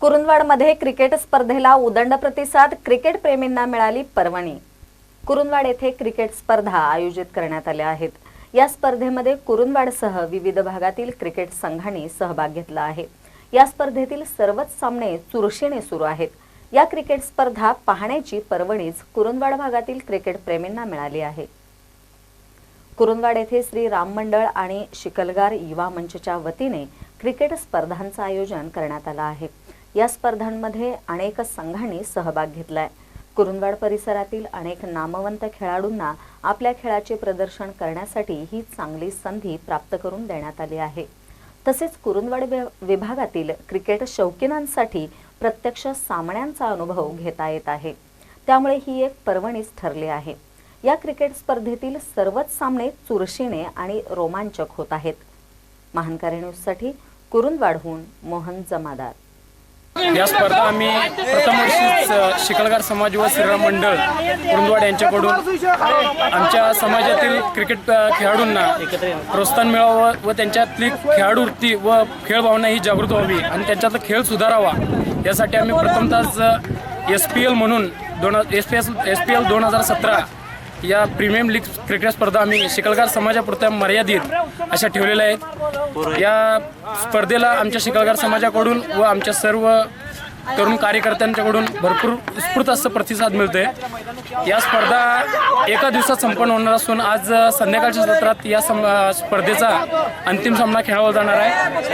कुरुंदवाडमध्ये cricket स्पर्धेला उदंड प्रतिसाद क्रिकेट प्रेमींना मिळाली पर्वणी. कुरुंदवाड येथे क्रिकेट स्पर्धा आयोजित करण्यात आल्या आहेत. या स्पर्धेमध्ये कुरुंदवाडसह विविध भागातील क्रिकेट संघांनी सहभाग घेतला आहे. या स्पर्धेतील सर्वच सामने चुरशीने सुरू आहेत. या क्रिकेट स्पर्धा पाहण्याची पर्वणीच कुरुंदवाड भागातील क्रिकेट प्रेमींना मिळाली आहे. कुरुंदवाड येथे श्री राम मंडळ आणि शिकलगार युवा मंचच्या वतीने क्रिकेट स्पर्धांचं आयोजन करण्यात आलं आहे. या स्पर्धांमध्ये अनेक संघांनी सहभाग घेतलाय. कुरुंदवाड परिसरातील अनेक नामवंत खेळाडूंना आपल्या खेळाचे प्रदर्शन करण्यासाठी ही चांगली संधी प्राप्त करून देण्यात आली आहे. तसेच कुरुंदवाड विभागातील क्रिकेट शौकीनांसाठी प्रत्यक्ष सामन्यांचा अनुभव घेता येत आहे. त्यामुळे ही एक पर्वणीच ठरली आहे. या क्रिकेट स्पर्धेतील सर्वच सामने चुरशीने आणि रोमांचक होत आहेत. महानकारी न्यूजसाठी कुरुंदवाडहून मोहन जमादार. या स्पर्धा आम्ही प्रथम वर्षीच शिकलगार समाज व श्रीराम मंडळ कुरुंदवाड यांच्याकडून आमच्या समाजातील क्रिकेट खेळाडूंना प्रोत्साहन मिळावं व त्यांच्यातली खेळाडूवृत्ती व खेळ भावना ही जागृत व्हावी आणि त्यांच्यातला खेळ सुधारावा. यासाठी आम्ही प्रथमतः एस पी एल म्हणून दोन S P S S P L दोन हजार सतरा या प्रीमियम लीग क्रिकेट स्पर्धा आम्ही शिकलगार समाजापुरत्या मर्यादित अशा ठेवलेल्या आहेत. या स्पर्धेला आमच्या शिकलगार समाजाकडून व आमच्या सर्व तरुण कार्यकर्त्यांच्याकडून भरपूर उत्स्फूर्त असं प्रतिसाद मिळतोय. या स्पर्धा एका दिवसात संपन्न होणार असून आज संध्याकाळच्या सत्रात या सम स्पर्धेचा अंतिम सामना खेळावा जाणार आहे.